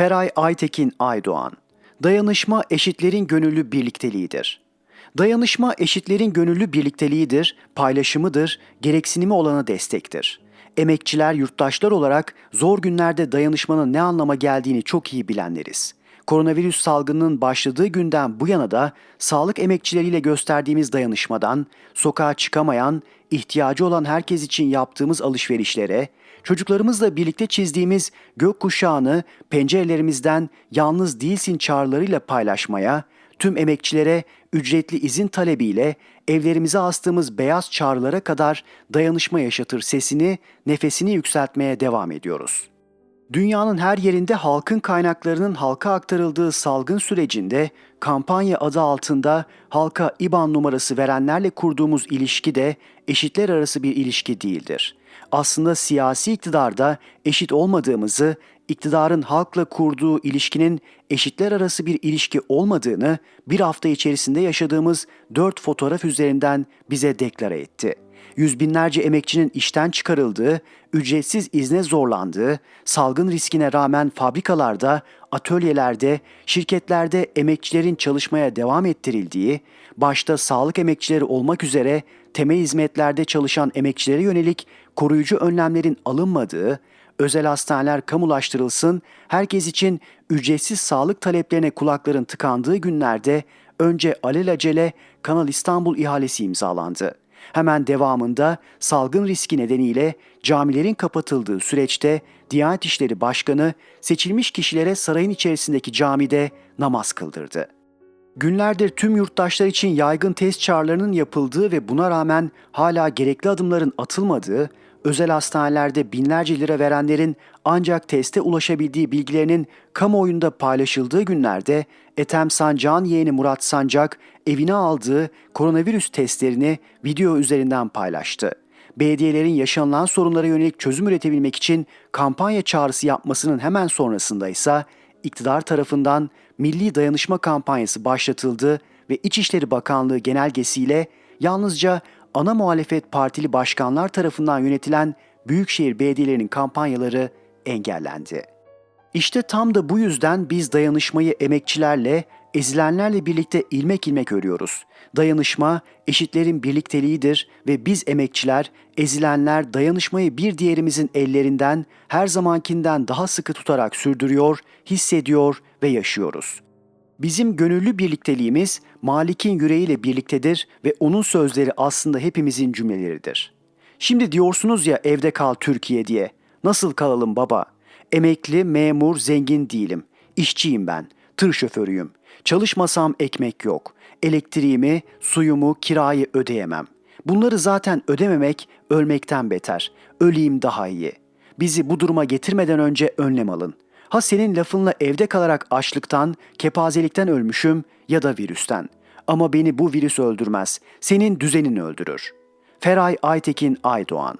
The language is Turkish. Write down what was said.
Feray Aytekin Aydoğan Dayanışma eşitlerin gönüllü birlikteliğidir. Dayanışma eşitlerin gönüllü birlikteliğidir, paylaşımıdır, gereksinimi olana destektir. Emekçiler, yurttaşlar olarak zor günlerde dayanışmanın ne anlama geldiğini çok iyi bilenleriz. Koronavirüs salgınının başladığı günden bu yana da sağlık emekçileriyle gösterdiğimiz dayanışmadan, sokağa çıkamayan, ihtiyacı olan herkes için yaptığımız alışverişlere, çocuklarımızla birlikte çizdiğimiz gökkuşağını pencerelerimizden yalnız değilsin çağrılarıyla paylaşmaya, tüm emekçilere ücretli izin talebiyle evlerimize astığımız beyaz çağrılara kadar dayanışma yaşatır sesini, nefesini yükseltmeye devam ediyoruz. Dünyanın her yerinde halkın kaynaklarının halka aktarıldığı salgın sürecinde kampanya adı altında halka IBAN numarası verenlerle kurduğumuz ilişki de eşitler arası bir ilişki değildir. Aslında siyasi iktidarda eşit olmadığımızı, iktidarın halkla kurduğu ilişkinin eşitler arası bir ilişki olmadığını bir hafta içerisinde yaşadığımız dört fotoğraf üzerinden bize deklare etti yüz binlerce emekçinin işten çıkarıldığı, ücretsiz izne zorlandığı, salgın riskine rağmen fabrikalarda, atölyelerde, şirketlerde emekçilerin çalışmaya devam ettirildiği, başta sağlık emekçileri olmak üzere temel hizmetlerde çalışan emekçilere yönelik koruyucu önlemlerin alınmadığı, özel hastaneler kamulaştırılsın, herkes için ücretsiz sağlık taleplerine kulakların tıkandığı günlerde önce alelacele Kanal İstanbul ihalesi imzalandı. Hemen devamında salgın riski nedeniyle camilerin kapatıldığı süreçte Diyanet İşleri Başkanı seçilmiş kişilere sarayın içerisindeki camide namaz kıldırdı. Günlerdir tüm yurttaşlar için yaygın test çağrılarının yapıldığı ve buna rağmen hala gerekli adımların atılmadığı, özel hastanelerde binlerce lira verenlerin ancak teste ulaşabildiği bilgilerinin kamuoyunda paylaşıldığı günlerde Ethem Sancak'ın yeğeni Murat Sancak evine aldığı koronavirüs testlerini video üzerinden paylaştı. Belediyelerin yaşanılan sorunlara yönelik çözüm üretebilmek için kampanya çağrısı yapmasının hemen sonrasında ise iktidar tarafından Milli Dayanışma Kampanyası başlatıldı ve İçişleri Bakanlığı genelgesiyle yalnızca ana muhalefet partili başkanlar tarafından yönetilen büyükşehir belediyelerinin kampanyaları engellendi. İşte tam da bu yüzden biz dayanışmayı emekçilerle, ezilenlerle birlikte ilmek ilmek örüyoruz. Dayanışma eşitlerin birlikteliğidir ve biz emekçiler, ezilenler dayanışmayı bir diğerimizin ellerinden her zamankinden daha sıkı tutarak sürdürüyor, hissediyor ve yaşıyoruz. Bizim gönüllü birlikteliğimiz Malik'in yüreğiyle birliktedir ve onun sözleri aslında hepimizin cümleleridir. Şimdi diyorsunuz ya evde kal Türkiye diye. Nasıl kalalım baba? Emekli, memur, zengin değilim. İşçiyim ben. Tır şoförüyüm. Çalışmasam ekmek yok. Elektriğimi, suyumu, kirayı ödeyemem. Bunları zaten ödememek ölmekten beter. Öleyim daha iyi. Bizi bu duruma getirmeden önce önlem alın. Ha senin lafınla evde kalarak açlıktan, kepazelikten ölmüşüm ya da virüsten. Ama beni bu virüs öldürmez. Senin düzenin öldürür. Feray Aytekin Aydoğan